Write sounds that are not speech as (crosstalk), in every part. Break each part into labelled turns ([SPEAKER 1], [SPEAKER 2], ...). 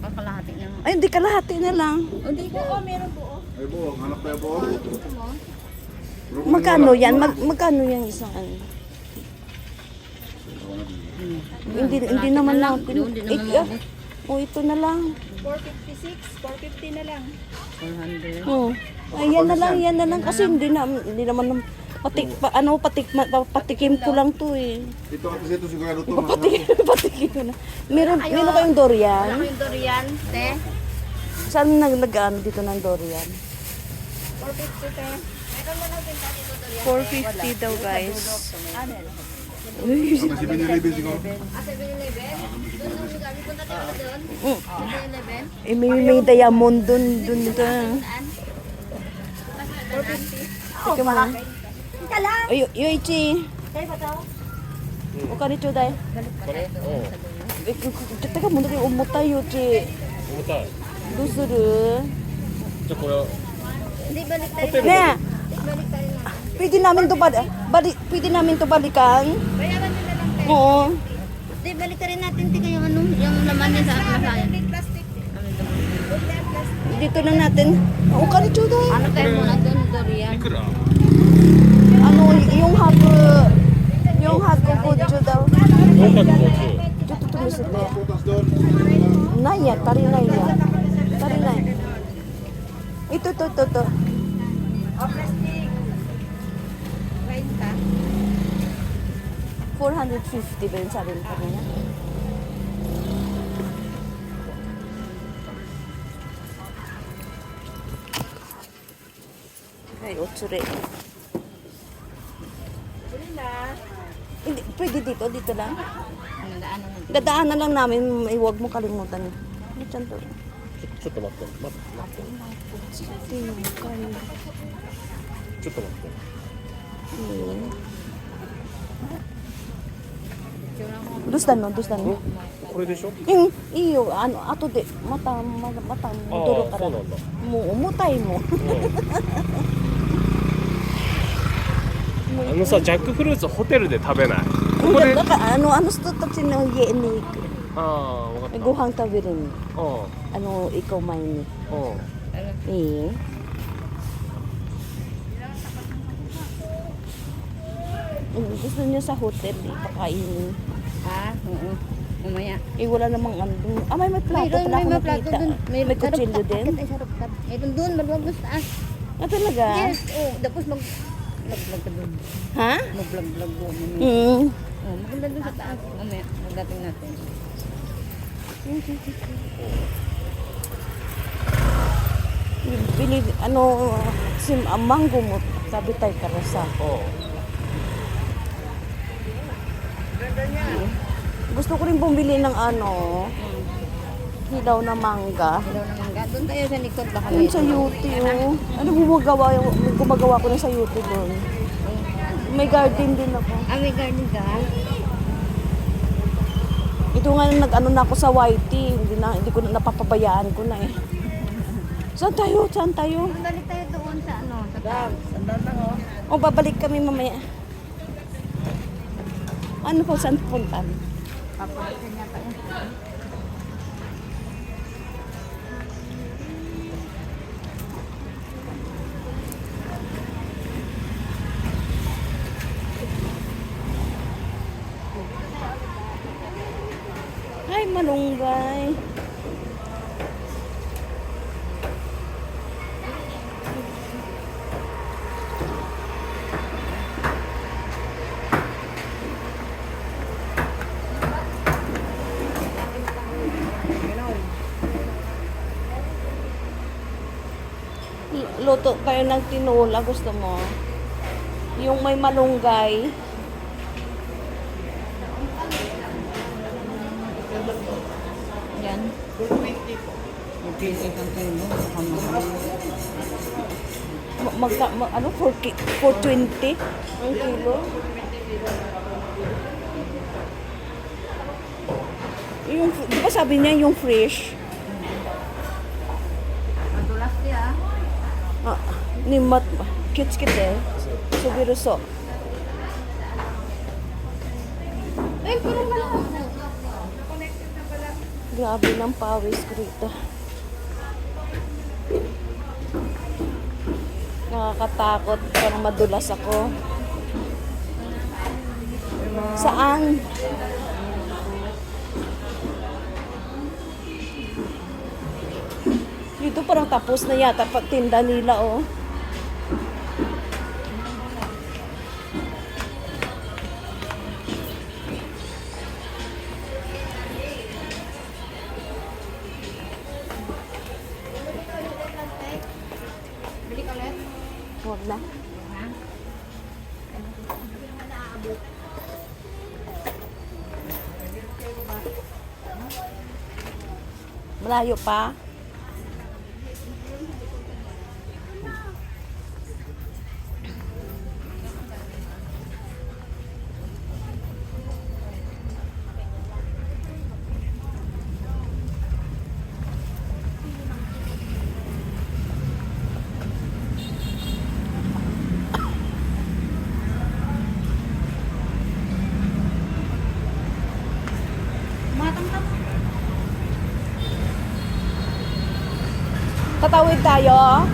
[SPEAKER 1] Ang kalahati ng...
[SPEAKER 2] Ay, hindi kalahati na lang.
[SPEAKER 1] O, di ko. Oh, meron po. oh.
[SPEAKER 3] Ay, buo. Hanap tayo buo.
[SPEAKER 2] Magkano yan? Mag, magkano yan isang ano? Hindi, hindi naman
[SPEAKER 1] lang.
[SPEAKER 2] natin.
[SPEAKER 1] Doon, di naman
[SPEAKER 2] Eh, ah,
[SPEAKER 1] maubos.
[SPEAKER 2] oh, ito na lang.
[SPEAKER 4] 456, 450 na lang.
[SPEAKER 1] 400.
[SPEAKER 2] Oh. Ay, yan na lang, yan na lang. Kasi hindi na, hindi naman, nam- patik, pa, ano, patik, ma- pa- patikim ko lang to eh.
[SPEAKER 3] Ito kasi ito sigurado to.
[SPEAKER 2] Patik, (laughs) patikim ko na. Meron, meron kayong durian?
[SPEAKER 1] Ano yung durian, te?
[SPEAKER 2] Saan nag, nag ano, dito ng durian?
[SPEAKER 4] 450 te.
[SPEAKER 1] Meron mo lang pinta dito durian.
[SPEAKER 2] 450 daw guys.
[SPEAKER 3] Mga si Binilibin siguro.
[SPEAKER 1] Ah, 7-Eleven? Doon nung kami punta tayo doon.
[SPEAKER 2] Mm.
[SPEAKER 1] 7-Eleven?
[SPEAKER 2] Eh, may, may diamond dun, dun, dun.
[SPEAKER 1] Saan?
[SPEAKER 2] Ikaw ka lang. Uy, Yuichi. Tayo ba tao? O hmm. ka rito dahil? Ka Oo. Taka
[SPEAKER 5] mo na kayo
[SPEAKER 2] umutay,
[SPEAKER 5] Yuichi. Umutay? Dusuru. Ito ko
[SPEAKER 1] Hindi, balik tayo.
[SPEAKER 2] Ne!
[SPEAKER 1] Balik tayo na.
[SPEAKER 2] Pwede namin to balik, balik, pwede namin to balikan.
[SPEAKER 1] Bayaran nila lang tayo.
[SPEAKER 2] Oo.
[SPEAKER 1] Hindi, balik rin natin tingnan yung ano, yung laman niya sa akin.
[SPEAKER 4] Plastic.
[SPEAKER 2] Dito na natin. O ka rito.
[SPEAKER 1] Ano tayo muna doon,
[SPEAKER 5] Dorian? Ikura.
[SPEAKER 2] Ano, yung hago, yung hago ko daw.
[SPEAKER 5] 450
[SPEAKER 2] Dito tumisit na yan.
[SPEAKER 3] Putas doon.
[SPEAKER 2] Naya, tari na yan. Tari na yan. Ito, ito, ito, ito.
[SPEAKER 4] O, plastic. 30.
[SPEAKER 2] 450 ba yun sabi kanina? Ay, otsure. Hindi, pwede dito, dito lang. Dadaanan lang namin, huwag mo kalimutan. Diyan to.
[SPEAKER 5] ちょっと待って、待って、待って。ちょっと待って。
[SPEAKER 2] どうしたのどうしたの
[SPEAKER 5] これでしょ
[SPEAKER 2] うん、いいよ。あの、後で、また、また、また
[SPEAKER 5] あ
[SPEAKER 2] 戻る
[SPEAKER 5] あ、
[SPEAKER 2] か
[SPEAKER 5] そら。う
[SPEAKER 2] も
[SPEAKER 5] なんだ。
[SPEAKER 2] う重たいもん。
[SPEAKER 5] うんあのさジャックフルーツホテルで食べないここで
[SPEAKER 2] Hindi, ka, ano, ano sa to sinuhi ni,
[SPEAKER 5] ああ分か
[SPEAKER 2] may
[SPEAKER 5] った
[SPEAKER 2] guhang tabi rin.
[SPEAKER 5] う
[SPEAKER 2] Ano, ikaw may ni.
[SPEAKER 5] んうん
[SPEAKER 2] Eh. Mm, Gusto niya sa hotel, eh, pakainin.
[SPEAKER 1] Ah, oo. Mamaya.
[SPEAKER 2] Eh, wala namang ano. dun. Ah, may, may plato
[SPEAKER 1] Mayroon,
[SPEAKER 2] pala
[SPEAKER 1] may
[SPEAKER 2] ako
[SPEAKER 1] mga plato
[SPEAKER 2] nakita.
[SPEAKER 1] dun.
[SPEAKER 2] May, may kutsilyo
[SPEAKER 1] sarap-
[SPEAKER 2] din.
[SPEAKER 1] Bakit ay sarap tap? Mayroon dun, maluwag sa taas.
[SPEAKER 2] Ah, talaga?
[SPEAKER 1] Yes, oh. Tapos mag... Vlog-vlog ka dun.
[SPEAKER 2] Ha?
[SPEAKER 1] Mag-vlog-vlog mo. Mamaya.
[SPEAKER 2] Mm.
[SPEAKER 1] Oh, maganda dun sa taas. Mamaya, magdating natin.
[SPEAKER 2] Bili, ano, sim, ang mango mo, sabi tayo karasa.
[SPEAKER 5] う
[SPEAKER 2] Gusto ko rin bumili ng ano, hilaw na mangga.
[SPEAKER 1] Ilaw na mangga. Doon tayo sa likod. Baka
[SPEAKER 2] Yung sa yuti, oh. Ano gumagawa, gumagawa ko ng sa yuti doon. May garden din ako.
[SPEAKER 1] Ah, may garden ka?
[SPEAKER 2] Ito nga nag-ano na ako sa YT, hindi na hindi ko na napapabayaan ko na eh. Saan tayo? Saan tayo?
[SPEAKER 1] Balik tayo doon sa ano, sa taas.
[SPEAKER 2] O babalik kami mamaya. Ano po saan puntan?
[SPEAKER 1] Papalitan niya tayo.
[SPEAKER 2] Ay, malunggay. Luto tayo ng tinola, gusto mo? Yung may malunggay. Yan.
[SPEAKER 1] Mag-pili kang kilo. Baka mahal.
[SPEAKER 2] Ma- Magka, ma, ano, 4, 420 ang kilo. Yung, di ba sabi niya yung fresh?
[SPEAKER 1] Madulas niya.
[SPEAKER 2] Ah, ni mat, cute cute eh. Subiruso.
[SPEAKER 1] Ay, pero wala.
[SPEAKER 2] Grabe ng pawis ko rito. Nakakatakot. Parang madulas ako. Saan? Dito parang tapos na yata tinda nila oh. หมดแล้
[SPEAKER 5] วเว
[SPEAKER 2] ลาอยู่ปะ
[SPEAKER 5] Tatawid tayo.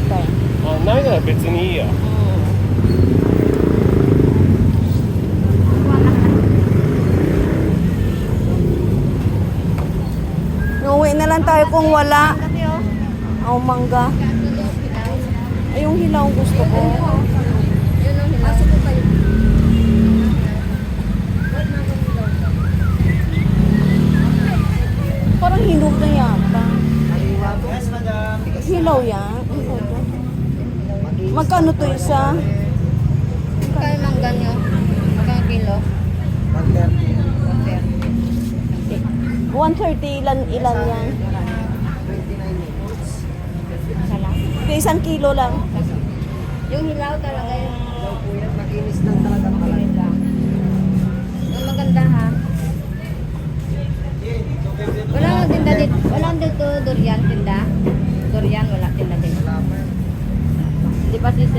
[SPEAKER 2] Night mi tayo.
[SPEAKER 5] あ、ないなら別にいいや。
[SPEAKER 2] Uuwi na lang tayo kung wala.
[SPEAKER 1] Kasi oh.
[SPEAKER 2] Oh, mangga. Ay, yung hilaw ang gusto ko.
[SPEAKER 1] Yun ang hilaw. Asa po kayo?
[SPEAKER 2] Parang hinog na yata. Hilaw yan. Hilaw. Magkano to isa?
[SPEAKER 1] Kaya mangga nyo. Magkang kilo?
[SPEAKER 2] 130 ilan ilan yan? Kaya isang kilo lang.
[SPEAKER 1] Yung hilaw talaga yun. Makinis lang talaga. Makinis lang. Ang maganda ha. Wala nga tinda dito. Wala dito durian tinda. Durian wala tinda